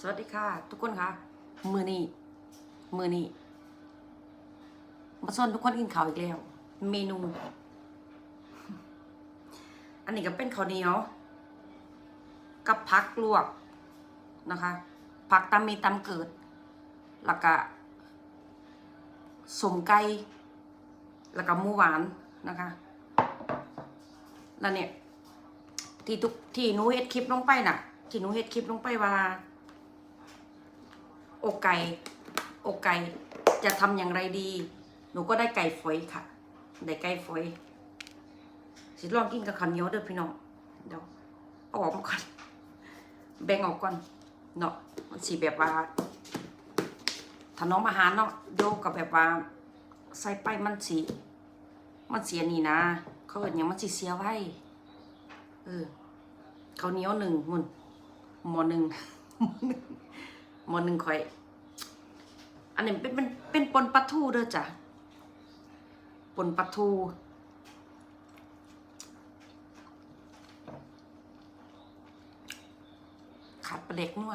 สวัสดีค่ะ ทุกคนคะมือนี้มือนี้มาชวนทุกคนกินข้าวอีกแล้ว เมนู อันนี้ก็เป็นข้าวเหนียว กับผักลวกนะคะผักตำมีตำเกิดแล้วก็สมไก่แล้วก็หมูหวานนะคะแล้วเนี่ยที่ทุกที่หนูเฮ็ดคลิปลงไปน่ะ ที่หนูเฮ็ดคลิปลงไปว่า อกไก่อกไก่จะทำอย่างไรดี หนูก็ได้ไก่ฝอยค่ะ ได้ไก่ฝอย สิลองกินกับข้าวเหนียวเด้อพี่น้องเดี๋ยวเอาออกมาก่อนแบ่งออกก่อนเนาะมันสิแบบว่าถน้องอาหารเนาะโยกกับแบบว่าใส่ไปมันสีมันเสียนี่นะ เขาเอินยังมันสิเสียไว้เออข้าวเหนียวหนึ่งมุนหมอหนึ่ง หมอหนึ่งข่อย อันนี้เป็นเป็นเป็นปนปลาทูเด้อจ้ะปนปลาทูขาดปลาเด็กนัว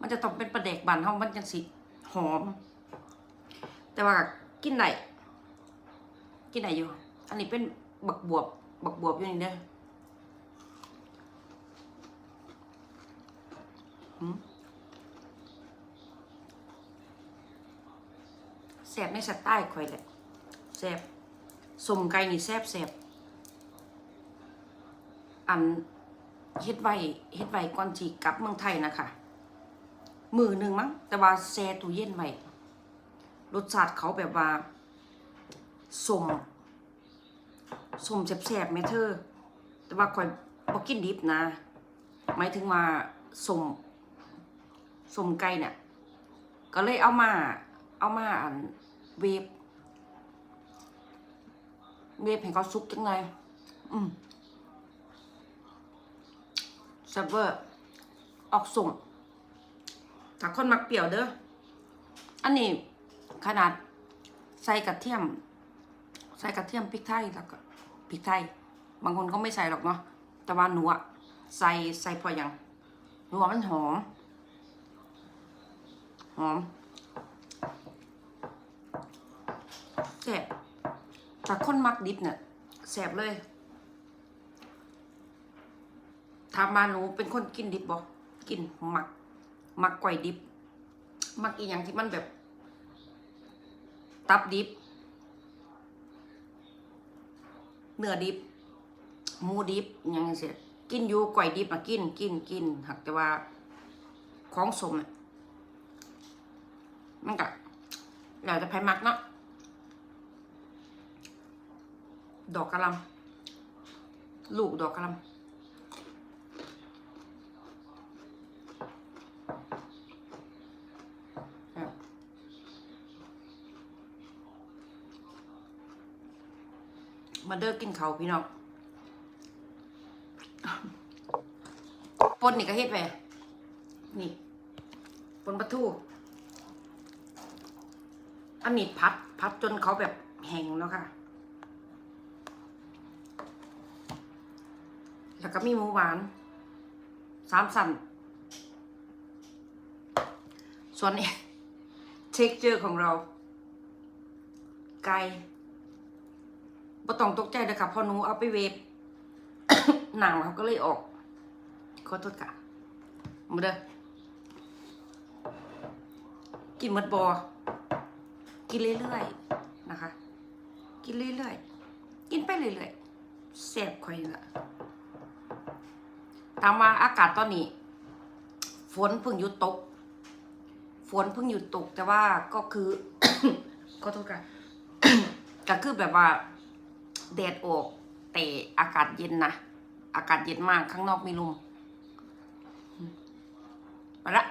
มันจะต้องเป็นปลาเด็กบานเฮามันจังสิหอม แต่ว่ากินได้กินได้อยู่ อันนี้เป็นบักบวบ บักบวบอยู่นี่เด้อหืม แสบในสไตล์ข่อยแหละแสบสมไก่นี่แสบแสบอันเฮ็ดไว้เฮ็ดไว้ก่อนจีกลับเมืองไทยนะคะมือหนึ่งมั้ง แต่ว่าแช่ตู้เย็นไว้รสชาติเขาแบบว่าสมสมแสบๆแม่เธอ แต่ว่าข่อยบ่กินดิบนะ หมายถึงว่าสม สมไก่เนี่ยก็เลยเอามา เอามาอันเวฟเวฟให้เขาซุกจังไงอืมซ่บเวอร์ออกส่งถ้าคนมักเปรี้ยวเด้อ อันนี้ขนาดใส่กระเทียม ใส่กระเทียมพริกไทยแล้วก็พริกไทย บางคนก็ไม่ใส่หรอกเนาะแต่ว่าหนูอะใส่ใส่พออย่างหนูว่ามันหอม อมแซ่บแต่คนมักดิบเนี่ยแซ่บเลยถามมาหนูเป็นคนกินดิบบ่กินมักมักก่อยดิบมักอีหยังที่มันแบบ ตับดิบเนื้อดิบหมูดิบอหยังเสียกินอยู่ก่อยดิบอะกินกินกินหักแต่ว่าของสมอะ มันก็แล้วจะไผมักเนาะดอกกระลำลูกดอกกระลำมาเด้อกินเขาพี่น้องปนนี่ก็เฮ็ดไปนี่ปนปลาทู อันนี้พัดพัดจนเขาแบบแห้งแล้วค่ะ แล้วก็มีหมูหวานสามสันส่วนนี้เท็กเจอร์ของเรา ไก่บ่ต้องตกใจเลยค่ะพอหนูเอาไปเวฟหนังเขาก็เลยออก ขอโทษค่ะมาเด้อกินหมดบอ กินเรื่อยๆนะคะ กินเรื่อยๆกินไปเรื่อยๆแซ่บค่อยละถามว่าอากาศตอนนี้ ฝนเพิ่งหยุดตก ฝนเพิ่งหยุดตก แต่ว่าก็คือขอโทษค่ะก็คือแบบว่าแดดออกแต่อากาศเย็นนะอากาศเย็นมากข้างนอกมีลมไปละ